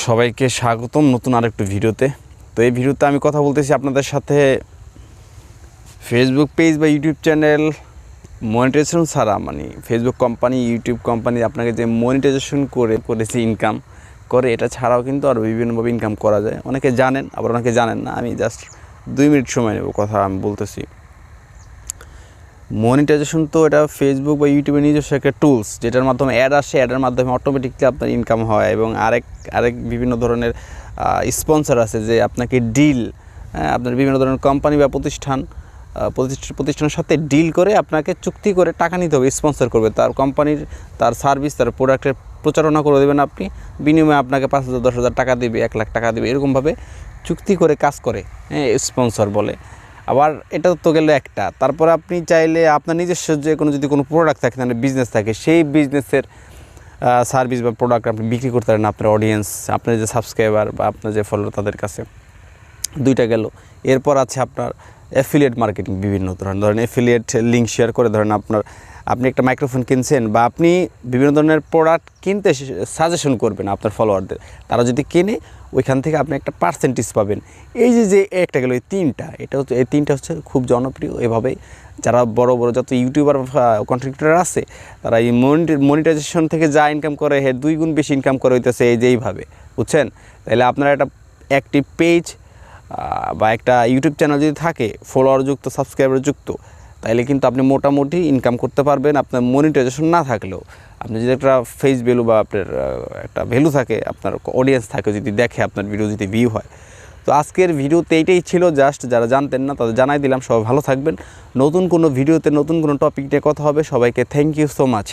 সবাইকে স্বাগতম নতুন আরেকটু ভিডিওতে। তো এই ভিডিওতে আমি কথা বলতেছি আপনাদের সাথে ফেসবুক পেজ বা ইউটিউব চ্যানেল মনিটাইজেশন ছাড়া মানে ফেসবুক কোম্পানি ইউটিউব কোম্পানি আপনাকে যে মনিটাইজেশন করে, করেছে ইনকাম করে এটা ছাড়াও কিন্তু আরও বিভিন্নভাবে ইনকাম করা যায়। অনেকে জানেন, আবার অনেকে জানেন না। আমি জাস্ট দুই মিনিট সময় নেব কথা আমি বলতেছি। মনিটাইজেশন তো এটা ফেসবুক বা ইউটিউবে নিজস্ব একটা টুলস যেটার মাধ্যমে অ্যাড আসে অ্যাডের মাধ্যমে অটোমেটিকলি আপনার ইনকাম হয় এবং আরেক আরেক বিভিন্ন ধরনের স্পন্সর আছে যে আপনাকে ডিল আপনার বিভিন্ন ধরনের কোম্পানি বা প্রতিষ্ঠান প্রতিষ্ঠানের সাথে ডিল করে আপনাকে চুক্তি করে টাকা নিতে হবে স্পন্সর করবে। তার কোম্পানির তার সার্ভিস তার প্রোডাক্টের প্রচারণা করে দেবেন আপনি, বিনিময়ে আপনাকে পাঁচ হাজার, দশ হাজার টাকা দেবে, এক লাখ টাকা দেবে, এরকমভাবে চুক্তি করে কাজ করে হ্যাঁ স্পন্সর বলে। আবার এটা তো গেল একটা। তারপরে আপনি চাইলে আপনার নিজস্ব যে কোনো যদি কোনো প্রোডাক্ট থাকে, তাহলে বিজনেস থাকে, সেই বিজনেসের সার্ভিস বা প্রোডাক্ট আপনি বিক্রি করতে পারেন আপনার অডিয়েন্স আপনার যে সাবস্ক্রাইবার বা আপনার যে ফলোয়ার তাদের কাছে। দুইটা গেল। এরপর আছে আপনার অ্যাফিলিয়েট মার্কেটিং বিভিন্ন ধরনের। ধরেন অ্যাফিলিয়েট লিঙ্ক শেয়ার করে ধরেন আপনার, আপনি একটা মাইক্রোফোন কিনছেন বা আপনি বিভিন্ন ধরনের প্রোডাক্ট কিনতে সাজেশন করবেন আপনার ফলোয়ারদের তারা যদি কেনে, ওইখান থেকে আপনি একটা পার্সেন্টেজ পাবেন। এই যে যে একটা গেল, এই তিনটা, এটা হচ্ছে, এই তিনটা হচ্ছে খুব জনপ্রিয় এভাবেই যারা বড় বড় যত ইউটিউবার কন্ট্রিবিউটার আছে, তারা এই মনিটাইজেশন থেকে যা ইনকাম করে এর দুই গুণ বেশি ইনকাম করে হইতেছে এই যে এইভাবে। বুঝছেন? তাহলে আপনারা একটা অ্যাক্টিভ পেজ বা একটা ইউটিউব চ্যানেল যদি থাকে ফলোয়ার যুক্ত সাবস্ক্রাইবার যুক্ত তাহলে কিন্তু আপনি মোটামুটি ইনকাম করতে পারবেন। আপনার মনিটাইজেশন না থাকলেও আপনি যদি একটা ফেস ভ্যালু বা আপনার একটা ভ্যালু থাকে, আপনার অডিয়েন্স থাকে, যদি দেখে আপনার ভিডিও যদি ভিউ হয়। তো আজকের ভিডিওতে এইটাই ছিল জাস্ট যারা জানতেন না তাদের জানাই দিলাম। সবাই ভালো থাকবেন। নতুন কোনো ভিডিওতে নতুন কোনো টপিক নিয়ে কথা হবে। সবাইকে থ্যাংক ইউ সো মাচ